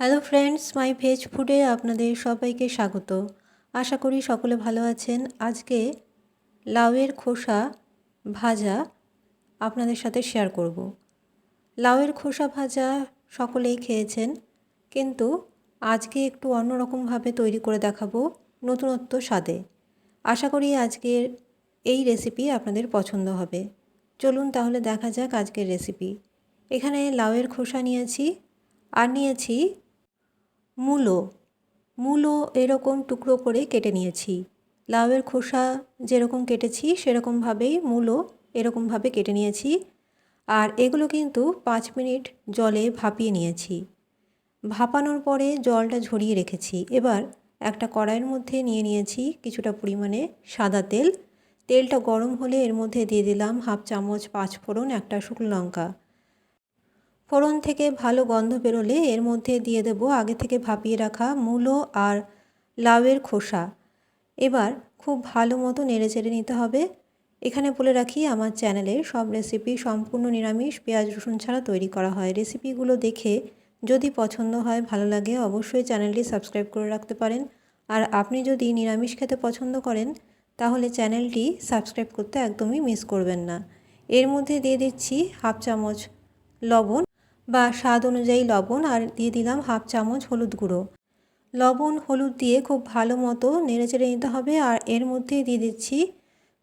Hello friends মাই veg ফুডে আপনাদের সবাইকে স্বাগত। আশা করি সকলে ভালো আছেন। আজকে লাউয়ের খোসা ভাজা আপনাদের সাথে শেয়ার করব। লাউয়ের খোসা ভাজা সকলেই খেয়েছেন, কিন্তু আজকে একটু অন্যরকমভাবে তৈরি করে দেখাবো নতুনত্ব স্বাদে। আশা করি আজকের এই রেসিপি আপনাদের পছন্দ হবে। চলুন তাহলে দেখা যাক আজকের রেসিপি এখানে লাউয়ের খোসা নিয়েছি, আর নিয়েছি মূলো মূলো এরকম টুকরো করে কেটে নিয়েছি। লাউয়ের খোসা যেরকম কেটেছি, সেরকমভাবেই মূলো এরকমভাবে কেটে নিয়েছি। আর এগুলো কিন্তু পাঁচ মিনিট জলে ভাপিয়ে নিয়েছি। ভাপানোর পরে জলটা ঝরিয়ে রেখেছি। এবার একটা কড়াইয়ের মধ্যে নিয়ে নিয়েছি কিছুটা পরিমাণে সাদা তেল। তেলটা গরম হলে এর মধ্যে দিয়ে দিলাম হাফ চামচ পাঁচ ফোড়ন একটা শুকনো লঙ্কা। ফোড়ন থেকে ভালো গন্ধ বেরোলে এর মধ্যে দিয়ে দেবো আগে থেকে ভাপিয়ে রাখা মূলো আর লাউয়ের খোসা। এবার খুব ভালো মতো নেড়ে চেড়ে নিতে হবে। এখানে বলে রাখি, আমার চ্যানেলে সব রেসিপি সম্পূর্ণ নিরামিষ, পেঁয়াজ, রসুন ছাড়া তৈরি করা হয়। রেসিপিগুলো দেখে যদি পছন্দ হয়, ভালো লাগে, অবশ্যই চ্যানেলটি সাবস্ক্রাইব করে রাখতে পারেন। আর আপনি যদি নিরামিষ খেতে পছন্দ করেন, তাহলে চ্যানেলটি সাবস্ক্রাইব করতে একদমই মিস করবেন না। এর মধ্যে দিয়ে দিচ্ছি হাফ চামচ লবণ। বা স্বাদ অনুযায়ী লবণ আর দিয়ে দিলাম হাফ চামচ হলুদ গুঁড়ো। লবণ, হলুদ দিয়ে খুব ভালো মতো নেড়ে চেড়ে নিতে হবে আর এর মধ্যে দিয়ে দিচ্ছি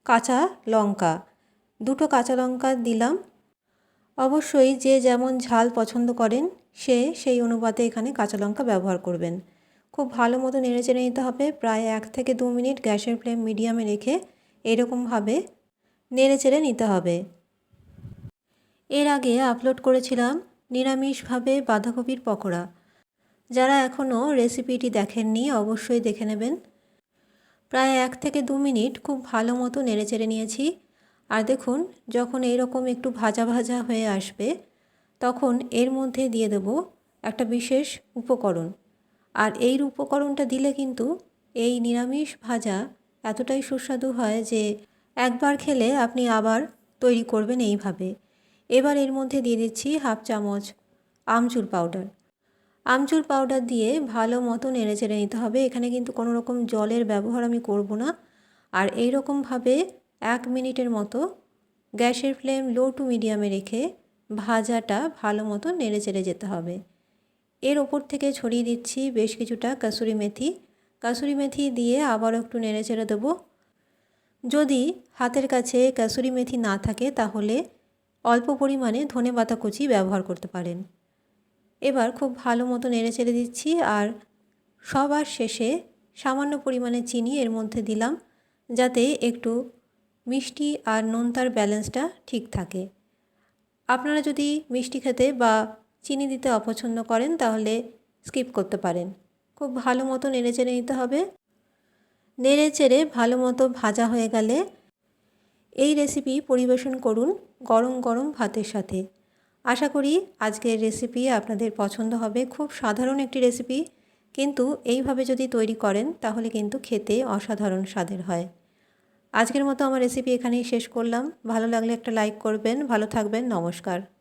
কাঁচা লঙ্কা। দুটো কাঁচা লঙ্কা দিলাম। অবশ্যই যে যেমন ঝাল পছন্দ করেন, সে সেই অনুপাতে এখানে কাঁচা লঙ্কা ব্যবহার করবেন। খুব ভালো মতো নেড়ে চেড়ে নিতে হবে, প্রায় এক থেকে দু মিনিট গ্যাসের ফ্লেম মিডিয়ামে রেখে এরকমভাবে নেড়ে চেড়ে নিতে হবে। এর আগে আপলোড করেছিলাম নিরামিষভাবে বাঁধাকপির পকোড়া। যারা এখনও রেসিপিটি দেখেননি, অবশ্যই দেখে নেবেন। প্রায় এক থেকে দু মিনিট খুব ভালো মতো নেড়ে চেড়ে নিয়েছি। আর দেখুন, যখন এইরকম একটু ভাজা ভাজা হয়ে আসবে, তখন এর মধ্যে দিয়ে দেব একটা বিশেষ উপকরণ। আর এই উপকরণটা দিলে কিন্তু এই নিরামিষ ভাজা এতটাই সুস্বাদু হয় যে একবার খেলে আপনি আবার তৈরি করবেন এইভাবে। এবার এর মধ্যে দিয়ে দিচ্ছি হাফ চামচ আমচুর পাউডার। আমচুর পাউডার দিয়ে ভালো মতো নেড়ে চেড়ে নিতে হবে। এখানে কিন্তু কোনো রকম জলের ব্যবহার আমি করব না। আর এই রকমভাবে এক মিনিটের মতো গ্যাসের ফ্লেম লো টু মিডিয়ামে রেখে ভাজাটা ভালো মতো নেড়ে চেড়ে যেতে হবে। এর ওপর থেকে ছড়িয়ে দিচ্ছি বেশ কিছুটা কাসুরি মেথি। কাসুরি মেথি দিয়ে আবার একটু নেড়ে চেড়ে দেবো। যদি হাতের কাছে কাসুরি মেথি না থাকে তাহলে অল্প পরিমাণে ধনে পাতা কুচি ব্যবহার করতে পারেন। এবার খুব ভালো মতো নেড়ে ছেড়ে দিচ্ছি আর সবার শেষে সামান্য পরিমাণে চিনি এর মধ্যে দিলাম যাতে একটু মিষ্টি আর নোনতার ব্যালেন্সটা ঠিক থাকে। আপনারা যদি মিষ্টি খেতে বা চিনি দিতে অপছন্দ করেন তাহলে স্কিপ করতে পারেন। খুব ভালো মতো নেড়ে চেড়ে নিতে হবে। নেড়ে চেড়ে ভালো মতো ভাজা হয়ে গেলে এই রেসিপি পরিবেশন করুন গরম গরম ভাতের সাথে। আশা করি আজকের রেসিপি আপনাদের পছন্দ হবে। খুব সাধারণ একটি রেসিপি কিন্তু এইভাবে যদি তৈরি করেন, তাহলে কিন্তু খেতে অসাধারণ স্বাদের হয়। আজকের মতো আমার রেসিপি এখানেই শেষ করলাম। ভালো লাগলে একটা লাইক করবেন। ভালো থাকবেন। নমস্কার।